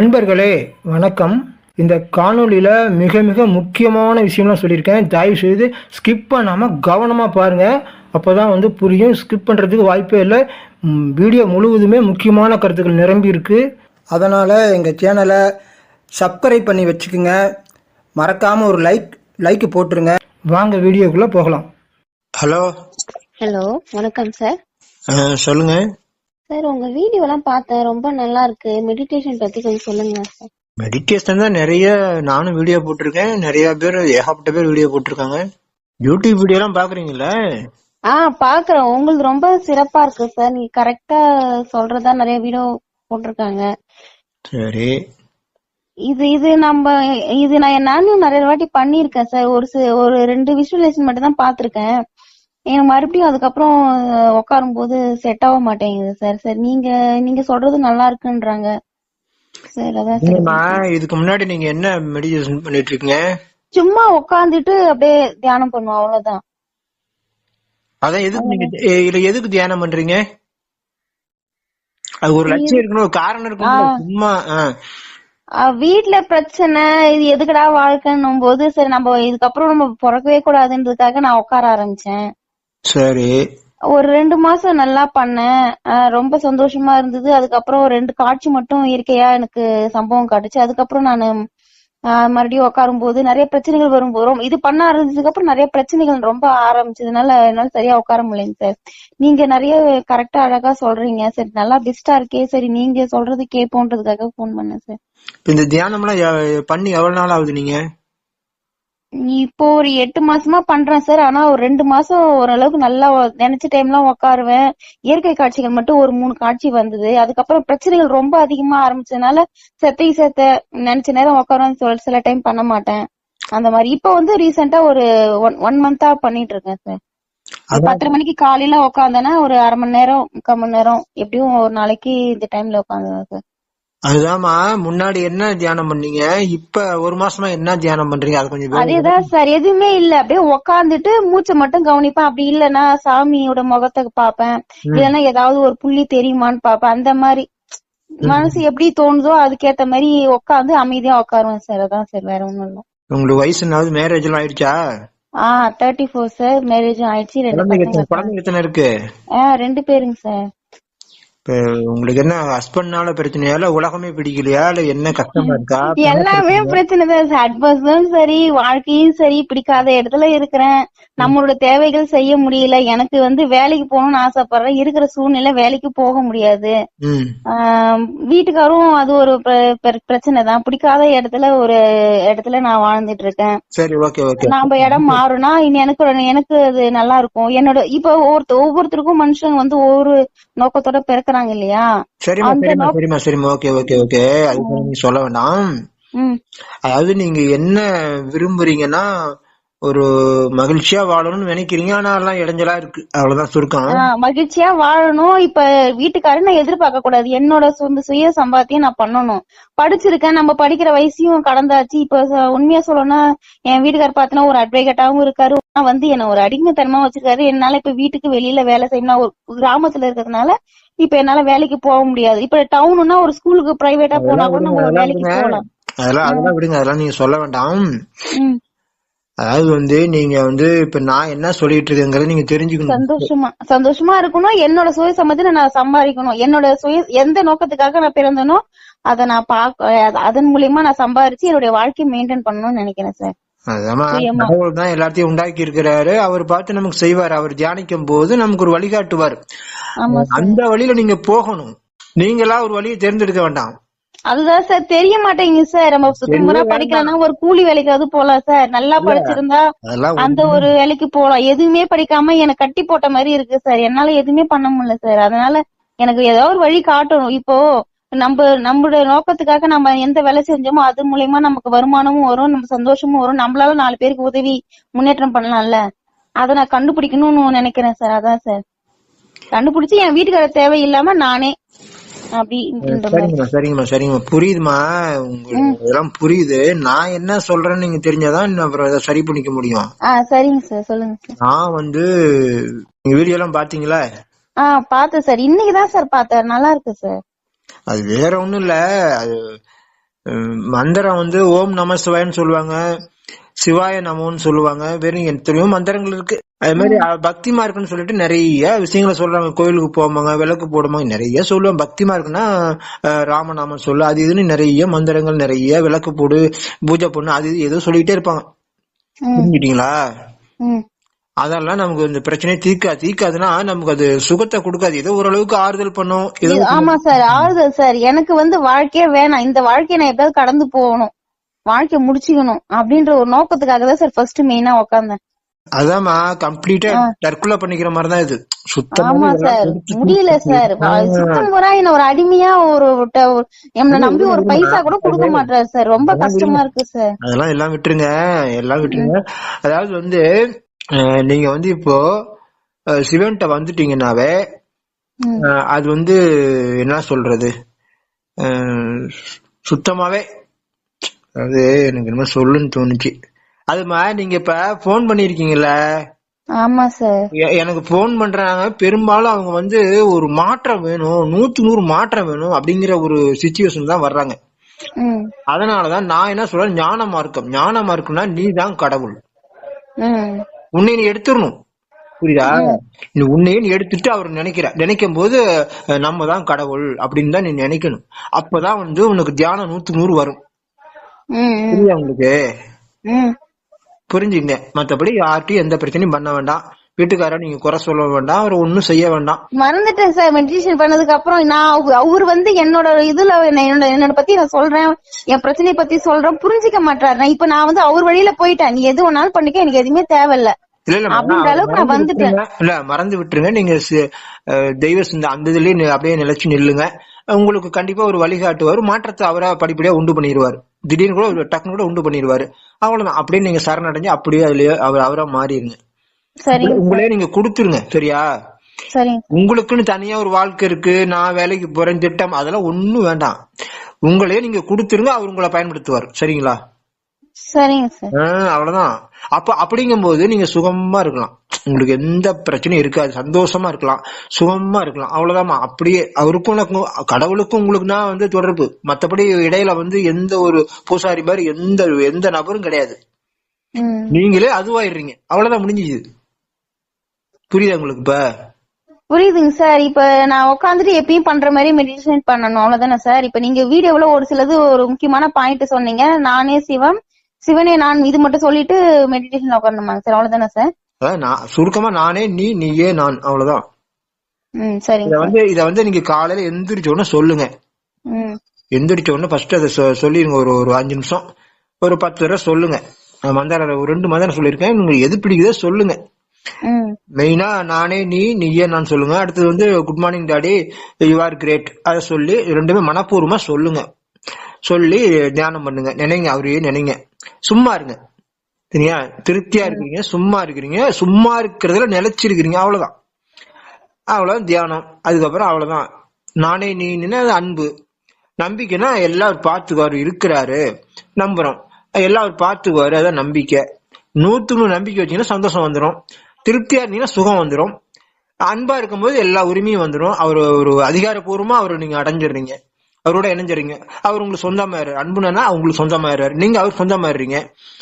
நண்பர்களே வணக்கம். இந்த காணொளியில் மிக மிக முக்கியமான விஷயம்லாம் சொல்லியிருக்கேன். தயவு செய்து ஸ்கிப் பண்ணாமல் கவனமாக பாருங்கள் அப்போ தான் வந்து புரியும். ஸ்கிப் பண்ணுறதுக்கு வாய்ப்பே இல்லை. வீடியோ முழுவதுமே முக்கியமான கருத்துக்கள் நிரம்பி இருக்கு. அதனால் எங்கள் சேனலை சப்ஸ்கிரைப் பண்ணி வச்சுக்கோங்க. மறக்காமல் ஒரு லைக் லைக் போட்டுருங்க. வாங்க வீடியோக்குள்ளே போகலாம். ஹலோ. ஹலோ வணக்கம் சார். சொல்லுங்க. சார் உங்க வீடியோ எல்லாம் பார்த்தேன். ரொம்ப நல்லா இருக்கு. மெடிடேஷன் பத்தி கொஞ்சம் சொல்லுங்க சார். மெடிடேஷன் தான் நிறைய நானும் வீடியோ போட்டிருக்கேன். நிறைய பேர் ஏகப்பட்ட பேர் வீடியோ போட்டிருக்காங்க. யூடியூப் வீடியோ எல்லாம் பாக்குறீங்களா ஆ பாக்குறேன் உங்களுக்கு ரொம்ப சிறப்பா இருக்கு சார். நீங்க கரெக்டா சொல்றதா நிறைய வீடியோ போட்டிருக்காங்க. சரி. இது இது நம்ம இது நான் நானும் நிறைய வாட்டி பண்ணியிருக்கேன் சார். ஒரு ஒரு ரெண்டு விஷுவலைசேஷன் மட்டும் தான் பார்த்திருக்கேன். எனக்கு மறுபடியும் அதுக்கப்புறம் உட்காரும் போது செட் ஆக மாட்டேங்குது சார் சார் நீங்க நீங்க சொல்றது நல்லா இருக்குன்றாங்க. இதுக்கு முன்னாடி நீங்க என்ன மெடிடேஷன் பண்ணிட்டு இருக்கீங்க சும்மா உட்காந்துட்டு அப்படியே தியானம் பண்ணுவோம் அவ்வளவுதான். அதான் எதுக்கு நீங்க இதுல எதுக்கு தியானம் பண்றீங்க? அது ஒரு லட்சியம் இருக்கணும் ஒரு காரணம் இருக்கணும் சும்மா வீட்ல பிரச்சனை இது எதுக்குடா வாழ்க்கைன்னும் போது சரி நம்ம இதுக்கப்புறம் நம்ம பிறக்கவே கூடாதுன்றதுக்காக நான் உட்கார ஆரம்பிச்சேன். சரி. ஒரு ரெண்டு மாசம் நல்லா பண்ணேன். அஹ் ரொம்ப சந்தோஷமா இருந்தது. அதுக்கப்புறம் ரெண்டு காட்சி மட்டும் இயற்கையா எனக்கு சம்பவம் காட்டுச்சு. அதுக்கப்புறம் நான் மறுபடியும் உட்காரும் போது நிறைய பிரச்சனைகள் வரும்போது ரொம்ப- இது பண்ண ஆரம்பிச்சதுக்கு அப்புறம் நிறைய பிரச்சனைகள் ரொம்ப ஆரம்பிச்சதுனால என்னால சரியா உட்கார முடியலைங்க சார். நீங்க நிறைய கரெக்டா அழகா சொல்றீங்க. சரி நல்லா பெஸ்டா இருக்கே. சரி நீங்க சொல்றது கேட்போன்றதுக்காக ஃபோன் பண்ணேன் சார். இப்ப இந்த தியானம் எல்லாம் பண்ணி எவ்வளவு நாள் ஆகுது நீங்க? இப்போ ஒரு எட்டு மாசமா பண்றேன் சார். ஆனா ஒரு ரெண்டு மாசம் ஓரளவுக்கு நல்லா நினைச்ச டைம்லாம் உட்காருவேன் இயற்கை காட்சிகள் மட்டும் ஒரு மூணு காட்சி வந்தது. அதுக்கப்புறம் பிரச்சனைகள் ரொம்ப அதிகமா ஆரம்பிச்சதுனால செத்தையும் சேர்த்த நினைச்ச நேரம் உட்காருவேன் சொல் சில டைம் பண்ண மாட்டேன். அந்த மாதிரி. இப்போ வந்து ரீசெண்டா ஒரு ஒன் ஒன் மந்தா பண்ணிட்டு இருக்கேன் சார். பத்தரை மணிக்கு காலையில உட்காந்தேன்னா ஒரு அரை மணி நேரம் முக்கால் மணி நேரம் எப்படியும் ஒரு நாளைக்கு இந்த டைம்ல உட்காந்துவேன் சார். அதுதாம்மா முன்னாடி என்ன தியானம் பண்ணீங்க? இப்ப ஒரு மாசமா என்ன தியானம் பண்றீங்க? அது கொஞ்சம் அதேதான் சார் எதுவுமே இல்ல. அப்படியே உக்காந்துட்டு மூச்சை மட்டும் கவனிப்பேன். அப்படி இல்லைன்னா சாமியோட முகத்தை பாப்பேன் இல்லைன்னா ஏதாவது ஒரு புள்ளி தெரியுமான்னு பாப்பேன் அந்த மாதிரி. மனசு எப்படி தோணுதோ அதுக்கேத்த மாதிரி உட்காந்து அமைதியா உட்காருவேன் சார். அதான் சார் வேற ஒண்ணும் இல்ல. உங்களுக்கு வயசு என்னாவது மேரேஜ் எல்லாம் ஆயிடுச்சா? ஆஹ் தேர்ட்டி ஃபோர் சார். மேரேஜும் ஆயிடுச்சு. ரெண்டு குழந்தைங்க எத்தனை இருக்கு? ரெண்டு பேருங்க சார். உங்களுக்கு என்ன ஹஸ்பண்ட்னால பிரச்சனையா? இல்ல உலகமே பிடிக்கலையா? இல்ல என்ன கஷ்டமா இருக்கா? எல்லாமே பிரச்சனை தான் சார். அட்வர்ஸும் சரி வாழ்க்கையும் சரி பிடிக்காத இடத்துல இருக்கிறேன். நம்மளோட தேவைகள் செய்ய முடியல. எனக்கு வந்து வேலைக்கு போகணும்னு ஆசைப்படுறேன். இருக்கிற சூழ்நிலை வேலைக்கு போக முடியாது. வீட்டுக்காரும் அது ஒரு பிர- பிர- பிரச்சனை தான். பிடிக்காத இடத்துல ஒரு இடத்துல நான் வாழ்ந்துட்டு இருக்கேன். சரி ஓகே ஓகே நாம இடம் மாறுனா இனி எனக்கு எனக்கு அது நல்லா இருக்கும். என்னோட இப்ப ஒருத்த ஒவ்வொருத்தருக்கும் மனுஷங்க வந்து ஒவ்வொரு நோக்கத்தோட பிறக்குறாங்க. இல்லையா சரிம்மா அந்த சரிம்மா சரிம்மா சரிம்மா. Okay okay okay. அது நீங்க சொல்ல வேண்டாம் அதாவது நீங்க என்ன விரும்புறீங்கன்னா ஒரு மகிழ்ச்சியா வாழணும்னு நினைக்கிறீங்க? ஆனா எல்லாம் இடைஞ்சலா இருக்கு. அவ்வளவுதான் சுருக்கம். மகிழ்ச்சியா வாழணும். இப்ப வீட்டுக்காரர் நான் எதிர்பார்க்க கூடாது. என்னோட சொந்த சுய சம்பாத்தியம் நான் பண்ணணும். படிச்சிருக்கேன். நம்ம படிக்கிற வயசையும் கடந்தாச்சு. இப்ப உண்மையா சொல்லணும்னா என் வீட்டுக்காரர் பார்த்தனா ஒரு அட்வொகேட்டாவும் இருக்காரு. வந்து என்ன ஒரு அடிமைத்தனமா வச்சிருக்காரு. என்னால இப்ப வீட்டுக்கு வெளியில வேலை செய்யணும் ஒரு கிராமத்துல இருக்கிறதுனால இப்ப என்னால வேலைக்கு போக முடியாது. இப்ப டவுன்னா ஒரு ஸ்கூலுக்கு பிரைவேட்டா போனா கூட நம்ம வேலைக்கு. போகலாம். அதெல்லாம் அதெல்லாம் விடுங்க. அதெல்லாம் நீங்க சொல்ல வேண்டாம். அதாவது வந்து நீங்க வந்து இப்ப நான் என்ன சொல்லிட்டு இருக்கேங்கிறத நீங்க தெரிஞ்சுக்கணும். சந்தோஷமா சந்தோஷமா இருக்கணும். என்னோட சுய சம்பளத்தை நான் சம்பாதிக்கணும். என்னோட சுய எந்த நோக்கத்துக்காக நான் பிறந்தனோ அதை நான் பாக்க அத- அதன் மூலியமா நான் சம்பாரிச்சு என்னுடைய வாழ்க்கையை மெயின்டைன் பண்ணணும்னு நினைக்கிறேன் சார். கடவுள் தான் எல்லாத்தையும் உண்டாக்கி இருக்கிறாரு அவர் பார்த்து நமக்கு செய்வார். அவர் தியானிக்கும் போது நமக்கு ஒரு வழிகாட்டுவார் அந்த வழியில நீங்க போகணும். நீங்களா ஒரு வழியை தேர்ந்தெடுக்க வேண்டாம். அதுதான் சார் தெரிய மாட்டேங்குது சார். நம்ம சுத்தமுறை படிக்கலன்னா ஒரு கூலி வேலைக்காவது போலாம் சார். நல்லா படிச்சிருந்தா அந்த ஒரு வேலைக்கு போலாம். எதுவுமே படிக்காம எனக்கு கட்டி போட்ட மாதிரி இருக்கு சார். என்னால எதுவுமே பண்ண முடியல சார். அதனால எனக்கு ஏதோ ஒரு வழி காட்டணும். இப்போ நம்ம நம்மளுடைய நோக்கத்துக்காக நம்ம எந்த வேலை செஞ்சோமோ அது மூலியமா நமக்கு வருமானமும் வரும் நம்ம சந்தோஷமும் வரும். நம்மளால நாலு பேருக்கு உதவி முன்னேற்றம் பண்ணலாம்ல. அதை நான் கண்டுபிடிக்கணும்னு நினைக்கிறேன் சார். அதான் சார். கண்டுபிடிச்சு என் வீட்டுக்கார தேவையில்லாம நானே சரிங்கம்மா சரிங்கம்மா சரிங்கம்மா. புரியுதுமா உங்களுக்கு இதெல்லாம் புரியுது. நான் என்ன சொல்றேன்னு நீங்க தெரிஞ்சாதான் அப்புறம் சரி பண்ணிக்க முடியும். சரிங்க சார். சொல்லுங்க நான் வந்து நீங்க வீடியோ எல்லாம் பாத்தீங்களா ஆ பார்த்தேன் சார். இன்னைக்கு தான் சார் பார்த்தேன். நல்லா இருக்கு சார். அது வேற ஒண்ணும் இல்ல. அது மந்திரம் வந்து ஓம் நம சிவாயன்னு சொல்லுவாங்க. சிவாய நமோன்னு சொல்லுவாங்க. வெறும் எத்தனையோ மந்திரங்கள் இருக்கு. அது மாதிரி அஹ், பக்தி மார்க்குன்னு சொல்லிட்டு நிறைய விஷயங்களை சொல்றாங்க. கோயிலுக்கு போவாங்க விளக்கு போடுவாங்க நிறைய சொல்லுவாங்க. பக்தி மார்க்குன்னா அஹ், ராமநாமம் சொல்லு அது இதுன்னு நிறைய மந்திரங்கள் நிறைய விளக்கு போடு பூஜை பண்ணு அது இது ஏதோ சொல்லிட்டே இருப்பாங்க. ம். அதெல்லாம் நமக்கு இந்த பிரச்சனையை தீர்க்கா தீர்க்காதுன்னா நமக்கு அது சுகத்தை கொடுக்காது. ஏதோ ஓரளவுக்கு ஆறுதல் பண்ணும். ஏதோ ஆமா சார் ஆறுதல் சார். எனக்கு வந்து வாழ்க்கையே வேணாம். இந்த வாழ்க்கையை நான் எப்படியாவது கடந்து போகணும். வாழ்க்கைய முடிச்சுக்கணும் அப்படின்ற ஒரு நோக்கத்துக்காக தான் சார் ஃபர்ஸ்ட் மெயினா உட்காந்தேன் அதாம்மா கம்ப்ளீட்டா தற்கொலை பண்ணிக்கிற மாதிரி தான் இது. சுத்தமா சார். முடியல சார். சுத்தம் முறை என்ன ஒரு அடிமையா ஒரு என்னை நம்பி ஒரு பைசா கூட கொடுக்க மாட்டாரு சார். ரொம்ப கஷ்டமா இருக்கு சார். அதெல்லாம் எல்லாம் விட்டுருங்க. எல்லாம் விட்டுருங்க. அதாவது வந்து நீங்க வந்து இப்போ வந்துட்டீங்கன்னாவே ம். அஹ், அது வந்து என்ன சொல்றது? சுத்தமாவே அது எனக்கு என்ன சொல்லுன்னு தோணுச்சு. அதுமா நீங்க இப்ப போன் பண்ணிருக்கீங்கல்ல? ஆமா சார் எனக்கு போன் பண்றாங்க. பெரும்பாலும் அவங்க வந்து ஒரு மாற்றம் வேணும் நூத்து நூறு மாற்றம் வேணும் அப்படிங்கிற ஒரு சுச்சுவேஷன் தான் வர்றாங்க. அதனாலதான் நான் என்ன சொல்றேன் ஞான மார்க்கம். ஞான மார்க்கம்னா நீ தான் கடவுள் உன்னை நீ எடுத்துடணும். புரியுதா? நீ உன்னையே நீ எடுத்துட்டு அவர் நினைக்கிற. நினைக்கும் போது நம்ம தான் கடவுள் அப்படின்னு தான் நீ நினைக்கணும். அப்பதான் வந்து உனக்கு தியானம் நூத்து நூறு வரும். புரியுதா உங்களுக்கு? புரிஞ்சுங்க மத்தபடி யார்கிட்டயும் எந்த பிரச்சனையும் பண்ண வேண்டாம். வீட்டுக்கார நீங்க குறை சொல்ல வேண்டாம். அவர் ஒன்னும் செய்ய வேண்டாம். மறந்துட்டேன் சார். மெடிடேஷன் பண்ணதுக்கு அப்புறம் நான் அவ- அவர் வந்து என்னோட இதுல என்ன- என்னோட என்னோட பத்தி நான் சொல்றேன். என் பிரச்சனைய பத்தி சொல்றேன். புரிஞ்சுக்க மாட்டாரு. இப்ப நான் வந்து அவர் வழியில போயிட்டேன். நீ எது வேணாலும் பண்ணிக்க. எனக்கு எதுவுமே தேவையில்ல. இல்ல மறந்து அளவுக்கு நான் வந்துட்டேன். விட்டுருங்க. இல்ல மறந்து விட்டுருங்க. நீங்க தெய்வ சிந்த அந்த இதுலயே அப்படியே நிலைச்சு நில்லுங்க. உங்களுக்கு கண்டிப்பா ஒரு வழிகாட்டுவார் மாற்றத்தை அவரா படிப்படியா உண்டு பண்ணிடுவார். திடீர்னு கூட ஒரு டக்குனு கூட உண்டு பண்ணிடுவாரு. அவ்வளவுதான். அப்படியே நீங்க சரணடைஞ்சு அப்படியே அதுலயே அவர் அவரா மாறிடுங்க. உங்களே நீங்க கொடுத்துருங்க. சரியா? உங்களுக்குன்னு தனியா ஒரு வாழ்க்கை இருக்கு. நான் வேலைக்கு போறேன் திட்டம். அதெல்லாம் ஒண்ணும் வேண்டாம். உங்களே நீங்க கொடுத்துருங்க அவர் உங்களை பயன்படுத்துவார். சரிங்களா? அவ்வளவுதான். அப்ப அப்படிங்கும்போது நீங்க சுகமா இருக்கலாம். உங்களுக்கு எந்த பிரச்சனையும் இருக்காது. சந்தோஷமா இருக்கலாம். சுகமா இருக்கலாம். அவ்வளவுதாம்மா. அப்படியே அவருக்கும் உனக்கும் கடவுளுக்கும் உங்களுக்கு தான் வந்து தொடர்பு. மத்தபடி இடையில வந்து எந்த ஒரு பூசாரி மாதிரி எந்த எந்த நபரும் கிடையாது. நீங்களே அதுவாயிடுறீங்க. அவ்வளவுதான் முடிஞ்சுது. புரியுதா உங்களுக்கு இப்ப? புரியுதுங்க சார். இப்ப நான் உட்காந்துட்டு எப்பயும் பண்ற மாதிரி மெடிடேஷன் பண்ணணும். அவ்வளவுதானே சார்? இப்ப நீங்க வீடியோல ஒரு சிலது ஒரு முக்கியமான பாயிண்ட் சொன்னீங்க. நானே சிவம் சிவனே நான் இது மட்டும் சொல்லிட்டு மெடிடேஷன் உட்காரணுமாங்க சார். அவ்வளவுதானே சார்? நான் சுருக்கமா நானே நீ நீயே நான் அவ்வளவுதான். இத வந்து இத வந்து நீங்க காலையில எந்திரிச்ச உடனே சொல்லுங்க. எந்திரிச்ச உடனே ஃபர்ஸ்ட் அதை சொல்லிருங்க ஒரு ஒரு அஞ்சு நிமிஷம். ஒரு பத்து தடவை சொல்லுங்க. மந்தார ஒரு ரெண்டு மந்தாரம் சொல்லியிருக்கேன். உங்களுக்கு எது பிடிக்குதோ சொல்லுங்க. மெயினா நானே நீ நீயே நான் சொல்லுங்க. அடுத்தது வந்து good morning daddy you are great அதை சொல்லி ரெண்டுமே மனப்பூர்வமா சொல்லுங்க. சொல்லி தியானம் பண்ணுங்க. நினைங்க அவரையே நினைங்க. சும்மா இருங்க. சரியா திருப்தியா இருக்கிறீங்க சும்மா இருக்கிறீங்க சும்மா இருக்கிறதுல நிலைச்சிருக்கிறீங்க அவ்வளவுதான். அவ்வளவுதான் தியானம். அதுக்கப்புறம் அவ்வளவுதான். நானே நீ அது அன்பு. நம்பிக்கைனா எல்லாரும் பார்த்துக்குவாரு இருக்கிறாரு. நம்புறோம். எல்லாரும் பார்த்துக்குவாரு அதான் நம்பிக்கை. நூத்துக்கு நூறு நம்பிக்கை வச்சீங்கன்னா சந்தோஷம் வந்துடும் திருப்தியா இருந்தீங்கன்னா சுகம் வந்துடும் அன்பா இருக்கும்போது எல்லா உரிமையும் வந்துடும் அவர் ஒரு அதிகாரப்பூர்வமா அவர் நீங்க அடைஞ்சிடுறீங்க. அவரோட இணைஞ்சிடுறீங்க அவர் உங்களுக்கு சொந்தமாயிரு அன்புனா அவங்களுக்கு சொந்தமாயிடுறாரு நீங்க அவர் சொந்தமாயிடுறீங்க.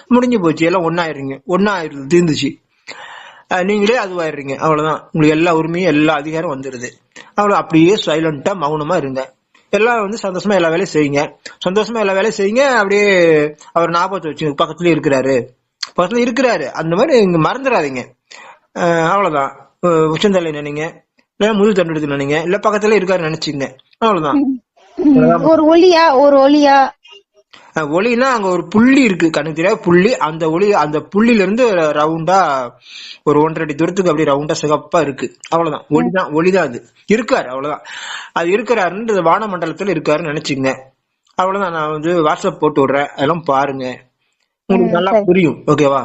முடிஞ்சு போச்சு. எல்லாம் ஒன்னாயிருங்க ஒன்னாயிருது தீர்ந்துச்சு. நீங்களே அதுவாயிடுறீங்க அவ்வளவுதான். உங்களுக்கு எல்லா உரிமையும் எல்லா அதிகாரம் வந்துருது. அவ்வளவு அப்படியே சைலண்டா மௌனமா இருங்க. எல்லாம் வந்து சந்தோஷமா எல்லா வேலையும் செய்யுங்க. சந்தோஷமா எல்லா வேலையும் செய்யுங்க. அப்படியே அவர் ஞாபகத்தை வச்சு பக்கத்துலயே இருக்கிறாரு. பக்கத்துல இருக்கிறாரு. அந்த மாதிரி இங்க மறந்துடாதீங்க. அவ்வளவுதான். உச்சந்தலை நினைங்க. இல்ல முது தண்டுடுத்து நினைங்க. இல்ல பக்கத்துல இருக்காரு நினைச்சுங்க. அவ்வளவுதான். ஒரு ஒளியா ஒரு ஒளியா? ஒளினா அங்க ஒரு புள்ளி இருக்கு கண்ணுக்கு தெரியாத புள்ளி. அந்த ஒளி அந்த புள்ளில இருந்து ரவுண்டா ஒரு ஒன்றரை அடி தூரத்துக்கு அப்படியே ரவுண்டா சிகப்பா இருக்கு. அவ்வளவுதான். ஒளிதான் ஒளிதான் அது. இருக்காரு அவ்வளவுதான். அது இருக்கிறாருன்னு வான மண்டலத்துல இருக்காருன்னு நினைச்சுங்க அவ்வளவுதான். நான் வந்து வாட்ஸ்அப் போட்டு விடுறேன். அதெல்லாம் பாருங்க. உங்களுக்கு நல்லா புரியும். ஓகேவா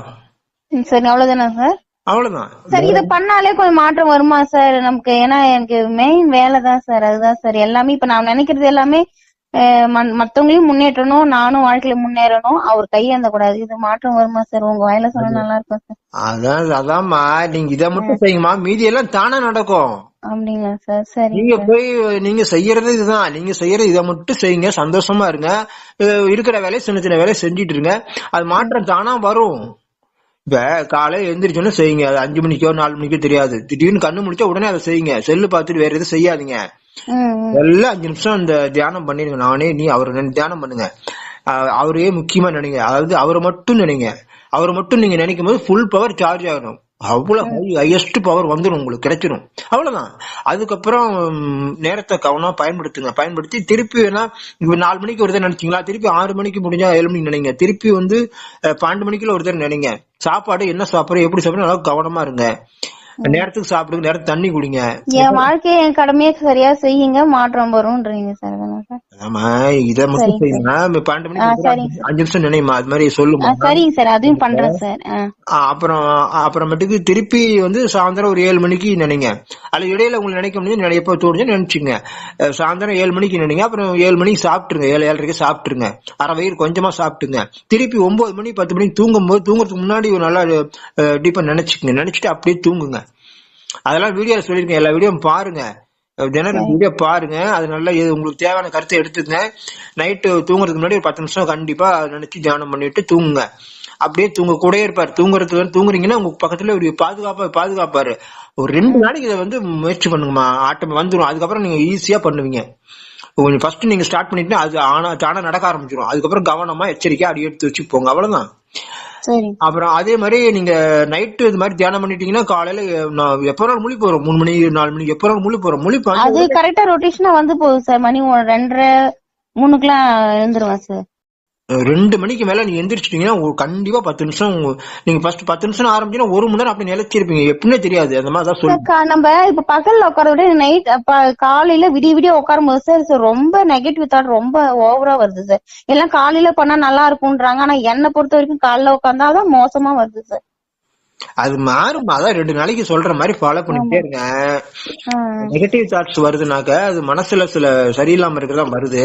சரி அவ்வளவுதானே சார்? அவ்வளவுதான். சார் இத பண்ணாலே கொஞ்சம் மாற்றம் வருமா சார்? நமக்கு ஏன்னா எனக்கு மெயின் வேலை தான் சார் அதுதான் சார். எல்லாமே இப்ப நான் நினைக்கிறது எல்லாமே மத்தவங்களையும் முன்னேற்றணும் நானும் வாழ்க்கையில முன்னேறணும். அவர் கையேந்த கூடாது இது மாற்றம் வருமா சார்? உங்க வாயில சொன்னா நல்லா இருக்கும் சார். அதான் அதாம்மா நீங்க இத மட்டும் செய்யுமா மீதி எல்லாம் தானா நடக்கும். அப்படிங்களா சார்? சரி நீங்க போய் நீங்க செய்யறது இதுதான். நீங்க செய்யறது இதை மட்டும் செய்யுங்க. சந்தோஷமா இருங்க. இருக்கிற வேலையை சின்ன சின்ன வேலையை செஞ்சுட்டு இருங்க. அது மாற்றம் தானா வரும். இப்ப காலையில எந்திரிச்சோன்னு செய்யுங்க. அது அஞ்சு மணிக்கோ நாலு மணிக்கோ தெரியாது. திடீர்னு கண்ணு முடிச்சா உடனே அதை செய்யுங்க. செல்லு பார்த்துட்டு வேற எதுவும் செய்யாதீங்க. எல்லாம் அஞ்சு நிமிஷம் இந்த தியானம் பண்ணிருங்க நானே நீ அவரை தியானம் பண்ணுங்க. அவரையே முக்கியமா நினைங்க. அதாவது அவரை மட்டும் நினைங்க. அவரை மட்டும் நீங்க நினைக்கும் போது ஃபுல் பவர் சார்ஜ் ஆகணும். அவ்வளவு ஹையஸ்ட் பவர் வந்துடும் உங்களுக்கு கிடைச்சிடும் அவ்வளவுதான். அதுக்கப்புறம் நேரத்தை கவனமா பயன்படுத்துங்க பயன்படுத்தி திருப்பி வேணா இப்ப நாலு மணிக்கு ஒரு தடவை நினைச்சீங்களா? திருப்பி ஆறு மணிக்கு முடிஞ்சா ஏழு மணிக்கு நினைங்க. திருப்பி வந்து பன்னெண்டு மணிக்குள்ள ஒரு தடவை நினைங்க. சாப்பாடு என்ன சாப்பிடுறோம் எப்படி சாப்பிடுறோம் நல்லா கவனமா இருங்க. நேரத்துக்கு சாப்பிடுங்க நேரத்துக்கு தண்ணி குடிங்க. என் வாழ்க்கையை என் கடமையை சரியா செய்யுங்க மாற்றம் வரும்ன்றீங்க சார் ஆமா இத மட்டும் செய்யுங்க. பன்னெண்டு மணிக்கு அஞ்சு நிமிஷம் நினைமா அது மாதிரி சொல்லுமா? சரிங்க சார் அதையும் பண்றேன் சார். அப்புறம் அப்புறமேட்டுக்கு திருப்பி வந்து சாயந்தரம் ஒரு ஏழு மணிக்கு நினைங்க. அது இடையில உங்களுக்கு நினைக்க முடியும் நினை- எப்போ தோணுச்சு நினைச்சுங்க சாயந்தரம் ஏழு மணிக்கு நினைங்க அப்புறம் ஏழு மணிக்கு சாப்பிட்டுருங்க. ஏழு ஏழரைக்கு சாப்பிட்டுருங்க. அரை வயிறு கொஞ்சமா சாப்பிட்டுங்க. திருப்பி ஒன்பது மணி பத்து மணிக்கு தூங்கும் போது தூங்குறதுக்கு முன்னாடி ஒரு நல்லா டீப்பா நினைச்சுக்கங்க. நினைச்சிட்டு அப்படியே தூங்குங்க. அதெல்லாம் வீடியோல சொல்லியிருக்கேன். எல்லா வீடியோ பாருங்க. தினம் வீடியோ பாருங்க. அது நல்லா எது உங்களுக்கு தேவையான கருத்தை எடுத்துக்கங்க. நைட்டு தூங்குறதுக்கு முன்னாடி ஒரு பத்து நிமிஷம் கண்டிப்பா நினைச்சு தியானம் பண்ணிட்டு தூங்குங்க. அப்படியே தூங்க கூடயே இருப்பாரு. தூங்குறதுக்கு தூங்குறீங்கன்னா உங்க பக்கத்துல ஒரு பாதுகாப்பா பாதுகாப்பாரு. ஒரு ரெண்டு நாளைக்கு இதை வந்து முயற்சி பண்ணுங்கம்மா. ஆட்டம் வந்துடும் அதுக்கப்புறம் நீங்க ஈஸியா பண்ணுவீங்க. கொஞ்சம் ஃபர்ஸ்ட் நீங்க ஸ்டார்ட் பண்ணிட்டு அது ஆனா தானா நடக்க ஆரம்பிச்சிடும் அதுக்கப்புறம் கவனமா எச்சரிக்கையா அடி எடுத்து வச்சு போங்க. அவ்வளவுதான். அப்புறம் அதே மாதிரி நீங்க நைட்டு இது மாதிரி தியானம் பண்ணிட்டீங்கன்னா காலையில நான் எப்போ நாள் முழி போறோம் மூணு மணி நாலு மணி எப்போ நாள் முழி போறோம் முழி பண்ண அது கரெக்டா ரொட்டேஷனா வந்து போகுது சார். மணி ரெண்டரை மூணுக்குலாம் எழுந்துருவேன் சார். ரெண்டு மணிக்கு மேல நீங்க எந்திரிச்சிட்டீங்கன்னா உங்களுக்கு கண்டிப்பா பத்து நிமிஷம் நீங்க ஃபர்ஸ்ட் பத்து நிமிஷம் ஆரம்பிச்சீங்கன்னா ஒரு மணி நேரம் அப்படி நிலைச்சிருப்பீங்க எப்படின்னே தெரியாது. அந்த மாதிரி தான் நம்ம இப்ப பகல்ல உட்கார விட நைட் காலையில விடிய விடிய உட்காரும் போது சார் சார் ரொம்ப நெகட்டிவ் தாட் ரொம்ப ஓவரா வருது சார் எல்லாம் காலையில பண்ணா நல்லா இருக்கும்ன்றாங்க. ஆனா என்னை பொறுத்த வரைக்கும் காலைல உட்கார்ந்தாதான் மோசமா வருது சார் அது மாறும். அதான் ரெண்டு நாளைக்கு சொல்ற மாதிரி ஃபாலோ பண்ணிட்டே இருங்க. நெகட்டிவ் தாட்ஸ் வருதுனாக்க அது மனசுல சில சரியில்லாம இருக்கிறதா வருது.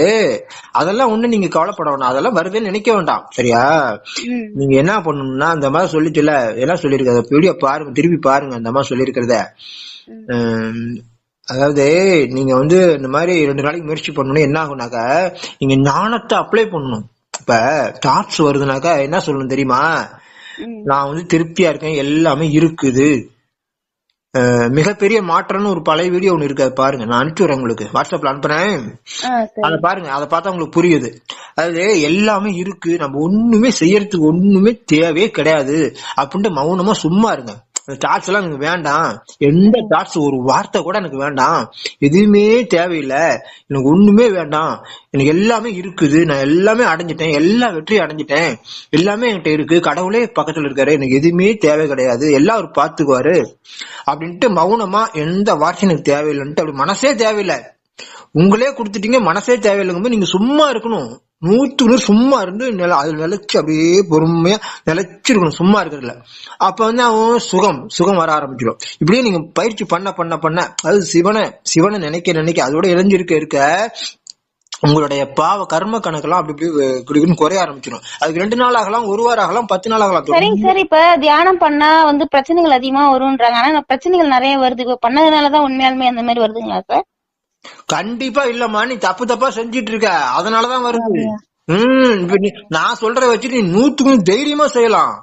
அதெல்லாம் ஒண்ணு நீங்க கவலைப்பட வேண்டாம் அதெல்லாம் வருதுன்னு நினைக்க வேண்டாம். சரியா? நீங்க என்ன பண்ணணும்னா அந்த மாதிரி சொல்லிச்சுல என்ன சொல்லிருக்கு அந்த வீடியோ பாருங்க திருப்பி பாருங்க அந்த மாதிரி சொல்லியிருக்கிறத. உம், அதாவது நீங்க வந்து இந்த மாதிரி ரெண்டு நாளைக்கு முயற்சி பண்ணணும் என்ன ஆகுனாக்கா நீங்க ஞானத்தை அப்ளை பண்ணணும். இப்ப தாட்ஸ் வருதுனாக்கா என்ன சொல்லணும் தெரியுமா. நான் வந்து திருப்தியா இருக்கேன். எல்லாமே இருக்குது. மிகப்பெரிய மாற்றம்னு ஒரு பழைய வீடியோ ஒண்ணு இருக்கு. அதை பாருங்க. நான் அனுப்பிச்சு வரேன் உங்களுக்கு. வாட்ஸ்அப்ல அனுப்புறேன். அதை பாருங்க. அதை பார்த்தா உங்களுக்கு புரியுது. அதாவது எல்லாமே இருக்கு. நம்ம ஒண்ணுமே செய்யறதுக்கு ஒண்ணுமே தேவையே கிடையாது. அப்படின்ட்டு மௌனமா சும்மா இருங்க. டாட்ஸ் எல்லாம் எனக்கு வேண்டாம். எந்த டாட்ஸ் ஒரு வார்த்தை கூட எனக்கு வேண்டாம். எதுவுமே தேவையில்லை. எனக்கு ஒண்ணுமே வேண்டாம். எனக்கு எல்லாமே இருக்குது. நான் எல்லாமே அடைஞ்சிட்டேன். எல்லா வெற்றியும் அடைஞ்சிட்டேன். எல்லாமே என்கிட்ட இருக்கு. கடவுளே பக்கத்துல இருக்காரு. எனக்கு எதுவுமே தேவை கிடையாது. எல்லாம் அவர் பாத்துக்குவாரு அப்படின்ட்டு மௌனமா எந்த வார்த்தையும் எனக்கு தேவையில்லைன்ட்டு அப்படி மனசே தேவையில்லை. உங்களே கொடுத்துட்டீங்க மனசே தேவையில்லைங்கும்போது நீங்க சும்மா இருக்கணும். நூத்துக்கு நூறு சும்மா இருந்து நில அது நிலைச்சு அப்படியே பொறுமையா நிலைச்சிருக்கணும் சும்மா இருக்கிறதுல. அப்ப வந்து அவன் சுகம் சுகம் வர ஆரம்பிச்சிடும். இப்படியே நீங்க பயிற்சி பண்ண பண்ண பண்ண அது சிவனை சிவனை நினைக்க நினைக்க அதோட இணைஞ்சிருக்க இருக்க உங்களுடைய பாவ கர்ம கணக்கெல்லாம் அப்படி இப்படி குறைய ஆரம்பிச்சிடும். அதுக்கு ரெண்டு நாள் ஆகலாம் ஒரு வாரம் ஆகலாம் பத்து நாள் ஆகலாம். சரிங்க சார் இப்ப தியானம் பண்ணா வந்து பிரச்சனைகள் அதிகமா வரும்ன்றாங்க. ஆனா பிரச்சனைகள் நிறைய வருது. இப்ப பண்ணதுனாலதான் உண்மையாலுமே அந்த மாதிரி வருதுங்களா சார்? கண்டிப்பா இல்லம்மா நீ தப்பு தப்பா செஞ்சிட்டு இருக்க அதனாலதான் வருது. உம் நான் சொல்றத வச்சுட்டு நீ நூத்துக்கு தைரியமா செய்யலாம்.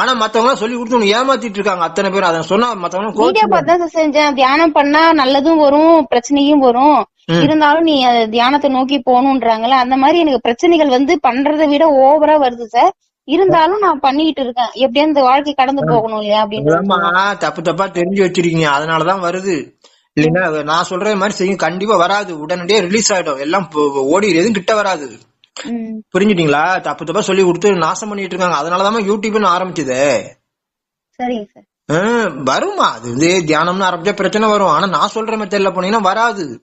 ஆனா மத்தவங்க சொல்லி கொடுத்து ஏமாத்திட்டு இருக்காங்க அத்தனை பேர் அதை சொன்னா மத்தவங்க வீடியோ பார்த்தா செஞ்சேன். தியானம் பண்ணா நல்லதும் வரும் பிரச்சனையும் வரும். இருந்தாலும் நீ தியானத்தை நோக்கி போகணுன்றாங்கல்ல அந்த மாதிரி எனக்கு பிரச்சனைகள் வந்து பண்றதை விட ஓவரா வருது சார். இருந்தாலும் நான் பண்ணிக்கிட்டு இருக்கேன். எப்படியும் இந்த வாழ்க்கை கடந்து போகணும் இல்லையா அப்படின்னு தப்பு தப்பா தெரிஞ்சு வச்சிருக்கீங்க. அதனாலதான் வருது. இல்லைன்னா நான் சொல்ற மாதிரி செய்யும். கண்டிப்பா வராது. உடனடியே ரிலீஸ் ஆயிடும். எல்லாம் ஓடி எதுவும் கிட்ட வராது. புரிஞ்சுட்டீங்களா? தப்பு தப்பா சொல்லி கொடுத்து நாசம் பண்ணிட்டு இருக்காங்க. அதனாலதான் யூடியூப்னு ஆரம்பிச்சது. வருமா அது வந்து தியானம்னு ஆரம்பிச்சா பிரச்சனை வரும். ஆனா நான் சொல்ற மெத்தட்ல போனீங்கன்னா வராது.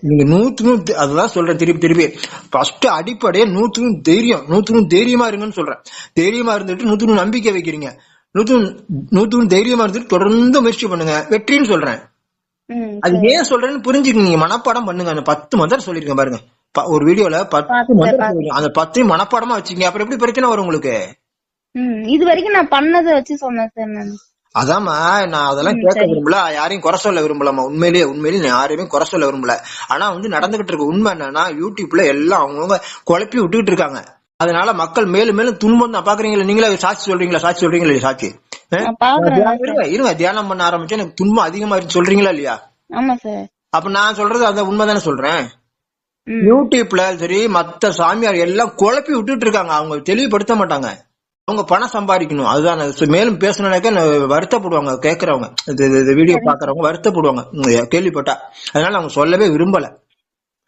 நீங்க நூத்துக்கு நூறு தி- அதுதான் சொல்றேன். திருப்பி திருப்பி. ஃபர்ஸ்ட் அடிப்படையே நூத்துக்கு நூறு தைரியம். நூத்துக்கு நூறு தைரியமா இருங்கன்னு சொல்றேன். தைரியமா இருந்துட்டு நூத்துக்கு நூறு நம்பிக்கை வைக்கிறீங்க. நூத்துக்கு நூறு- நூத்துக்கு நூறு தைரியமா இருந்துட்டு தொடர்ந்து முயற்சி பண்ணுங்க. வெற்றின்னு சொல்றேன். அது ஏன் சொல்றேன்னு புரிஞ்சுக்கங்க நீங்க மனப்பாடம் பண்ணுங்க. அந்த பத்து மந்திரம் சொல்லிருக்கேன் பாருங்க. ஒரு வீடியோல பத்து மந்திரம். அந்த பத்தையும் மனப்பாடமா வச்சுக்கீங்க. அப்புறம் எப்படி பிரச்சனை வரும் உங்களுக்கு? இது வரைக்கும் நான் பண்ணதை வச்சு சொன்னேன் சார் நான். அதாம்மா நான் அதெல்லாம் கேட்க. விரும்பல. யாரையும் குறை சொல்ல விரும்பலம்மா. உண்மையிலேயே உண்மையிலேயே நான் யாரையுமே குறை சொல்ல விரும்பல. ஆனா வந்து நடந்துகிட்டு இருக்க உண்மை என்னன்னா யூடியூப்ல எல்லாம் அவங்கவுங்க குழப்பி விட்டுக்கிட்டு இருக்காங்க. அதனால மக்கள் மேலும் மேலும் துன்பம் தான் பாக்குறீங்களா நீங்களே சாட்சி சொல்றீங்களா? சாட்சி சொல்றீங்களா சாட்சி? இருங்க தியானம் பண்ண ஆரம்பிச்சு எனக்கு துன்பம் அதிகமா சொல்றீங்களா இல்லையா? ஆமா சார். அப்ப நான் சொல்றது அந்த உண்மைதானே சொல்றேன்? யூடியூப்ல சரி மத்த சாமியார் எல்லாம் குழப்பி விட்டுட்டு இருக்காங்க. அவங்க தெளிவுபடுத்த மாட்டாங்க. அவங்க பணம் சம்பாதிக்கணும். அதுதான் மேலும் பேசணும்னாக்க வருத்தப்படுவாங்க இது வீடியோ பாக்குறவங்க வருத்தப்படுவாங்க. கேள்விப்பட்டா. அதனால அவங்க சொல்லவே விரும்பல.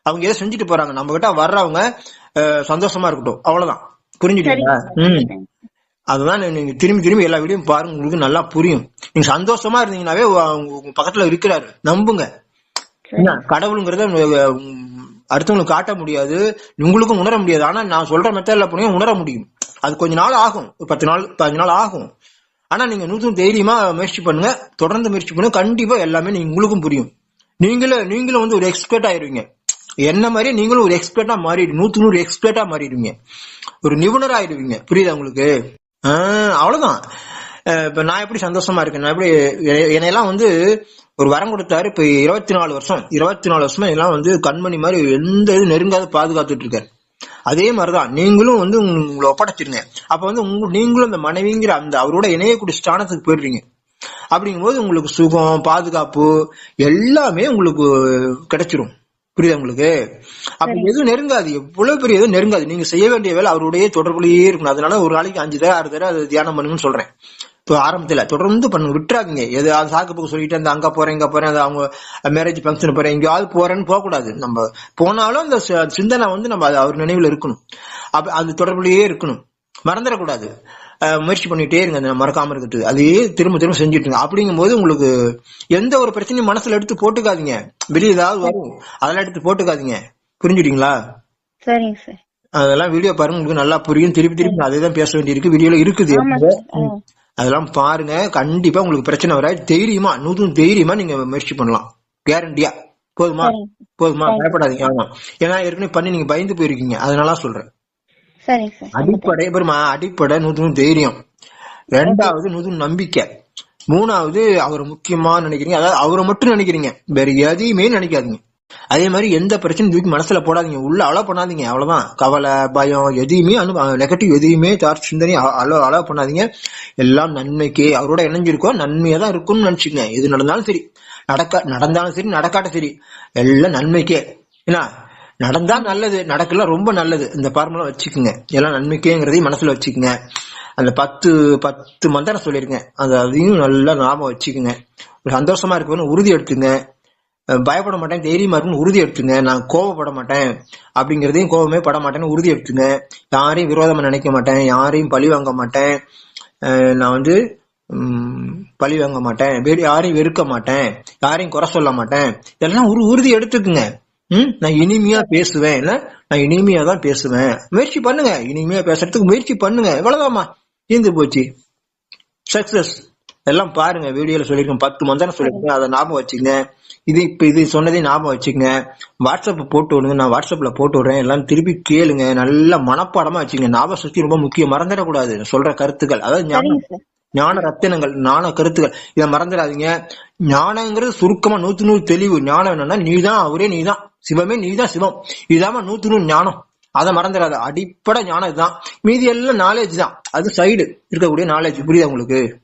அவங்க ஏதோ செஞ்சுட்டு போறாங்க? நம்ம கிட்ட வர்றவங்க சந்தோஷமா இருக்கட்டும். அவ்வளவுதான். புரிஞ்சுட்டீங்களா அதுதான் நீங்க திரும்பி திரும்பி எல்லா வீடியும் பாருங்க. உங்களுக்கு நல்லா புரியும். நீங்க சந்தோஷமா இருந்தீங்கன்னாவே உங்க பக்கத்துல இருக்கிறாரு. நம்புங்க. என்ன? கடவுளுங்கிறத அடுத்தவங்களுக்கு காட்ட முடியாது. உங்களுக்கும் உணர முடியாது. ஆனா நான் சொல்ற மெத்தட்ல போனீங்க உணர முடியும். அது கொஞ்ச நாள் ஆகும். ஒரு பத்து நாள் பதினஞ்சு நாள் ஆகும். ஆனா நீங்க நூத்தும் தைரியமா முயற்சி பண்ணுங்க. தொடர்ந்து முயற்சி பண்ணுங்க. கண்டிப்பா எல்லாமே நீங்க உங்களுக்கும் புரியும். நீங்களும் நீங்களும் வந்து ஒரு எக்ஸ்பர்ட் ஆயிருவீங்க. என்ன மாதிரி நீங்களும் ஒரு எக்ஸ்பர்ட்டா மாறிடு நூத்து நூறு எக்ஸ்பர்ட்டா மாறிடுவீங்க. ஒரு நிபுணர் ஆயிடுவீங்க புரியுதா உங்களுக்கு? அவ்வளவுதான். இப்ப நான் எப்படி சந்தோஷமா இருக்கேன்? நான் எப்படி என்னையெல்லாம் வந்து ஒரு வரம் கொடுத்தாரு. இப்ப இருபத்தி நாலு வருஷம் இருபத்தி நாலு வருஷமா எல்லாம் வந்து கண்மணி மாதிரி எந்த இது நெருங்காத பாதுகாத்துட்டு இருக்காரு. அதே மாதிரிதான் நீங்களும் வந்து உங்களை ஒப்படைச்சிருங்க. அப்ப வந்து உங்க நீங்களும் அந்த மனைவிங்கிற அந்த அவரோட இணையக்கூடிய ஸ்தானத்துக்கு போயிடுறீங்க. அப்படிங்கும்போது உங்களுக்கு சுகம் பாதுகாப்பு எல்லாமே உங்களுக்கு கிடைச்சிரும். புரியுதா உங்களுக்கு? அப்ப எதுவும் நெருங்காது. எவ்வளவு பெரிய எதுவும் நெருங்காது. நீங்க செய்ய வேண்டிய வேலை அவருடைய தொடர்புலயே இருக்கணும். அதனால ஒரு நாளைக்கு அஞ்சு தடவை ஆறு தடவை அதை தியானம் பண்ணுங்கன்னு சொல்றேன். இப்போ ஆரம்பத்துல தொடர்ந்து பண்ணுங்க விட்டுறாதீங்க. எது அது சாக்கு போக்கு சொல்லிட்டு அந்த அங்க போறேன் இங்க போறேன் அது அவங்க மேரேஜ் ஃபங்க்ஷன் போறேன் எங்கேயாவது போறேன்னு போக கூடாது நம்ம போனாலும் அந்த சிந்தனை வந்து நம்ம அவர் நினைவுல இருக்கணும். அப்ப அது தொடர்புலயே இருக்கணும். மறந்துடக்கூடாது. முயற்சி பண்ணிட்டே இருங்க அந்த மறக்காம இருக்கிறது அதையே திரும்ப திரும்ப செஞ்சுட்டு இருங்க. அப்படிங்கும்போது உங்களுக்கு எந்த ஒரு பிரச்சனையும் மனசுல எடுத்து போட்டுக்காதீங்க. வெளியே ஏதாவது வரும் அதெல்லாம் எடுத்து போட்டுக்காதீங்க. புரிஞ்சுட்டீங்களா? சரிங்க சார். அதெல்லாம் வீடியோ பாருங்க உங்களுக்கு நல்லா புரியும். திருப்பி திருப்பி அதே தான் பேச வேண்டியிருக்கு. வீடியோல இருக்குது. அதெல்லாம் பாருங்க. கண்டிப்பா உங்களுக்கு பிரச்சனை வராது. தைரியமா நூறு தைரியமா நீங்க முயற்சி பண்ணலாம். கேரண்டியா. போதுமா? போதுமா? பயப்படாதீங்க. ஆமா. ஏன்னா ஏற்கனவே பண்ணி நீங்க பயந்து போயிருக்கீங்க. அதனால சொல்றேன். அடிப்படை பெருமா அடிப்படை நூறு தைரியம். ரெண்டாவது நூறு நம்பிக்கை. மூணாவது அவர் முக்கியமா நினைக்கிறீங்க. அதாவது அவரை மட்டும் நினைக்கிறீங்க. வேற எதையுமே நினைக்காதீங்க. அதே மாதிரி எந்த பிரச்சனையும் தூக்கி மனசுல போடாதீங்க. உள்ள அலோ பண்ணாதீங்க. அவ்வளவுதான். கவலை பயம் எதையுமே அனு நெகட்டிவ் எதையுமே தார் சிந்தனை அலோ அலோ பண்ணாதீங்க. எல்லாம் நன்மைக்கு அவரோட இணைஞ்சிருக்கோம். நன்மையா தான் இருக்கும்னு நினைச்சுக்கங்க. எது நடந்தாலும் சரி. நடக்க நடந்தாலும் சரி நடக்காட்ட சரி. எல்லாம் நன்மைக்கே. என்ன? நடந்தா நல்லது நடக்கல ரொம்ப நல்லது. இந்த ஃபார்முலா வச்சுக்கோங்க. எல்லாம் நன்மைக்கேங்கிறதையும் மனசுல வச்சுக்கோங்க. அந்த பத்து பத்து மந்திரம் சொல்லிருக்கேன் அது அதையும் நல்லா ஞாபகம் வச்சுக்கோங்க. ஒரு சந்தோஷமா இருக்கணும்னு உறுதி எடுத்துங்க. பயப்பட மாட்டேன் தைரியமா இருக்குன்னு உறுதி எடுத்துங்க. நான் கோவப்பட மாட்டேன் அப்படிங்கிறதையும் கோவமே பட மாட்டேன்னு உறுதி எடுத்துங்க. யாரையும் விரோதமா நினைக்க மாட்டேன். யாரையும் பழி வாங்க மாட்டேன். நான் வந்து பழி வாங்க மாட்டேன். யாரையும் வெறுக்க மாட்டேன். யாரையும் குறை சொல்ல மாட்டேன். இதெல்லாம் ஒரு உறுதி எடுத்துக்குங்க. நான் இனிமையா பேசுவேன் இல்ல? நான் இனிமையா தான் பேசுவேன். முயற்சி பண்ணுங்க. இனிமையா பேசுறதுக்கு முயற்சி பண்ணுங்க. இவ்வளவுதாம்மா. தீர்ந்து போச்சு. சக்சஸ் எல்லாம் பாருங்க. வீடியோல சொல்லிருக்கேன் பத்து மந்திரம் சொல்லிருக்கேன் அதை ஞாபகம் வச்சுங்க இது இப்ப இது சொன்னதையும் ஞாபகம் வச்சுங்க வாட்ஸ்அப் போட்டு விடுங்க. நான் வாட்ஸ்அப்ல போட்டு விடுறேன். எல்லாம் திருப்பி கேளுங்க. நல்ல மனப்பாடமா வச்சுங்க. ஞாபக சக்தி ரொம்ப முக்கியம். மறந்துடக்கூடாது. சொல்ற கருத்துக்கள். அதாவது ஞான ரத்தினங்கள் ஞான கருத்துக்கள். இதை மறந்துடாதீங்க. ஞானங்கிறது சுருக்கமா நூத்து நூறு தெளிவு. ஞானம் என்னன்னா நீதான் அவரே நீதான். சிவமே நீதான் சிவம். இதாம நூத்து நூறு ஞானம். அதை மறந்துடாத. அடிப்படை ஞானம் இதுதான். மீதி எல்லாம் நாலேஜ் தான். அது சைடு இருக்கக்கூடிய நாலேஜ் புரியுதா உங்களுக்கு?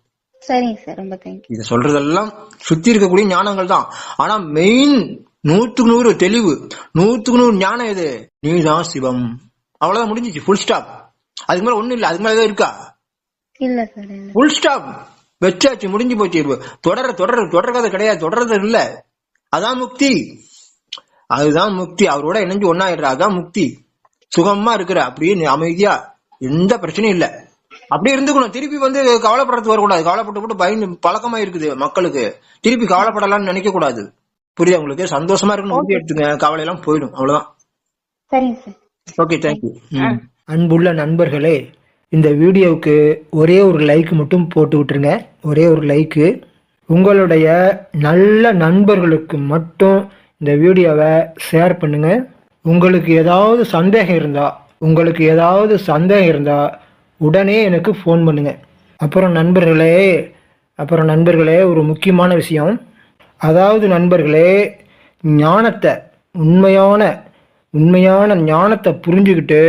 சரிங்க சார். ரொம்ப தேங்க்யூ இது சொல்றதெல்லாம் சுத்தி இருக்கக்கூடிய ஞானங்கள் தான். ஆனா மெயின் நூத்துக்கு நூறு தெளிவு. நூத்துக்கு நூறு ஞானம் எது? நீதான் சிவம். அவ்வளவுதான் முடிஞ்சிச்சு. ஃபுல் ஸ்டாப் அதுக்கு மேல ஒண்ணும் இல்ல. அதுக்கு மேல ஏதோ இருக்கா? இல்ல சார் ஃபுல் ஸ்டாப் வச்சாச்சு முடிஞ்சு போச்சு. தொடர தொடர தொடர்கதை கிடையாது. தொடர்றது இல்ல. அதான் முக்தி. அதுதான் முக்தி. அவரோட இணைஞ்சு ஒன்னாயிடுற அதான் முக்தி. சுகமா இருக்கிற. அப்படியே அமைதியா. எந்த பிரச்சனையும் இல்ல. அப்படியே இருந்துக்கணும். திருப்பி வந்து கவலைப்படுறது வரக்கூடாது. கவலைப்பட்டு போட்டு பயந்து பழக்கமா இருக்குது மக்களுக்கு. திருப்பி கவலைப்படலாம்னு நினைக்க கூடாது புரியுதா உங்களுக்கு? சந்தோஷமா இருக்கணும். எடுத்துங்க. கவலை எல்லாம் போயிடும். அவ்வளவுதான். ஓகே தேங்க்யூ அன்புள்ள நண்பர்களே இந்த வீடியோவுக்கு ஒரே ஒரு லைக் மட்டும் போட்டு விட்டுருங்க. ஒரே ஒரு லைக்கு உங்களுடைய நல்ல நண்பர்களுக்கு மட்டும் இந்த வீடியோவை ஷேர் பண்ணுங்கள் உங்களுக்கு ஏதாவது சந்தேகம் இருந்தால் உங்களுக்கு ஏதாவது சந்தேகம் இருந்தால் உடனே எனக்கு ஃபோன் பண்ணுங்கள் அப்புறம் நண்பர்களே அப்புறம் நண்பர்களே ஒரு முக்கியமான விஷயம். அதாவது நண்பர்களே ஞானத்தை உண்மையான உண்மையான ஞானத்தை புரிஞ்சுக்கிட்டு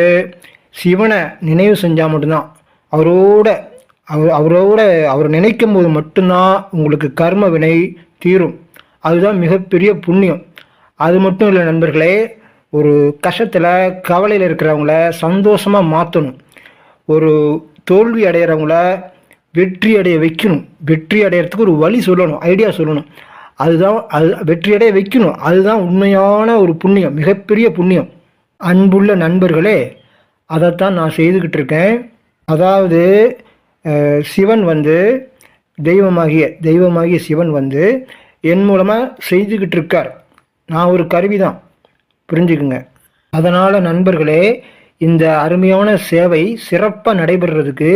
சிவனை நினைவு செஞ்சால் மட்டும்தான். அவரோட அவர் அவரோட அவர் நினைக்கும் போது மட்டும்தான் உங்களுக்கு கர்ம வினை தீரும். அதுதான் மிகப்பெரிய புண்ணியம். அது மட்டும் இல்லை நண்பர்களே ஒரு கஷ்டத்தில் கவலையில் இருக்கிறவங்கள சந்தோஷமாக மாற்றணும் ஒரு தோல்வி அடைகிறவங்கள வெற்றி அடைய வைக்கணும். வெற்றி அடையிறதுக்கு ஒரு வழி சொல்லணும் ஐடியா சொல்லணும். அதுதான் அது வெற்றி அடைய வைக்கணும். அதுதான் உண்மையான ஒரு புண்ணியம் மிகப்பெரிய புண்ணியம். அன்புள்ள நண்பர்களே அதைத்தான் நான் செய்துக்கிட்டு இருக்கேன் அதாவது சிவன் வந்து தெய்வமாகிய தெய்வமாகிய சிவன் வந்து என் மூலமாக செய்துக்கிட்டு இருக்கார் நான் ஒரு கருவி தான் புரிஞ்சுக்குங்க. அதனால் நண்பர்களே இந்த அருமையான சேவை சிறப்பாக நடைபெறுறதுக்கு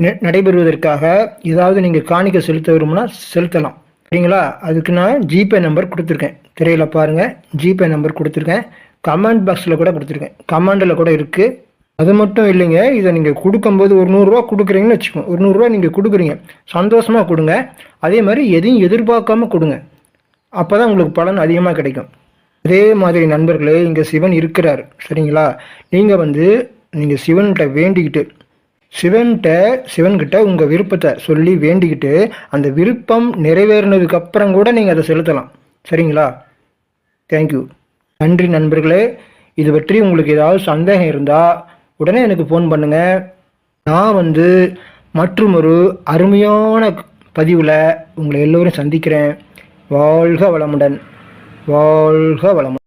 நெ- நடைபெறுவதற்காக ஏதாவது நீங்கள் காணிக்க செலுத்த விரும்பினா செலுத்தலாம். சரிங்களா? அதுக்கு நான் ஜிபே நம்பர் கொடுத்துருக்கேன். திரையில் பாருங்கள் ஜிபே நம்பர் கொடுத்துருக்கேன். கமெண்ட் பாக்ஸில் கூட கொடுத்துருக்கேன். கமெண்டில் கூட இருக்குது அது மட்டும் இல்லைங்க இதை நீங்கள் கொடுக்கும்போது ஒரு நூறுரூவா கொடுக்குறீங்கன்னு வச்சுக்கோங்க ஒரு நூறுரூவா நீங்கள் கொடுக்குறீங்க. சந்தோஷமாக கொடுங்க. அதே மாதிரி எதையும் எதிர்பார்க்காம கொடுங்க. அப்போ தான் உங்களுக்கு பலன் அதிகமாக கிடைக்கும். அதே மாதிரி நண்பர்களே இங்கே சிவன் இருக்கிறார் சரிங்களா? நீங்கள் வந்து நீங்கள் சிவன்கிட்ட வேண்டிக்கிட்டு சிவன்கிட்ட சிவன்கிட்ட உங்கள் விருப்பத்தை சொல்லி வேண்டிக்கிட்டு அந்த விருப்பம் நிறைவேறினதுக்கு அப்புறம் கூட நீங்கள் அதை செலுத்தலாம். சரிங்களா? தேங்க்யூ நன்றி நண்பர்களே. இது பற்றி உங்களுக்கு ஏதாவது சந்தேகம் இருந்தால் உடனே எனக்கு ஃபோன் பண்ணுங்கள் நான் வந்து மற்றொரு அருமையான பதிவில் உங்களை எல்லோரும் சந்திக்கிறேன். வாழ்க வளமுடன். வாழ்க வளமுடன்.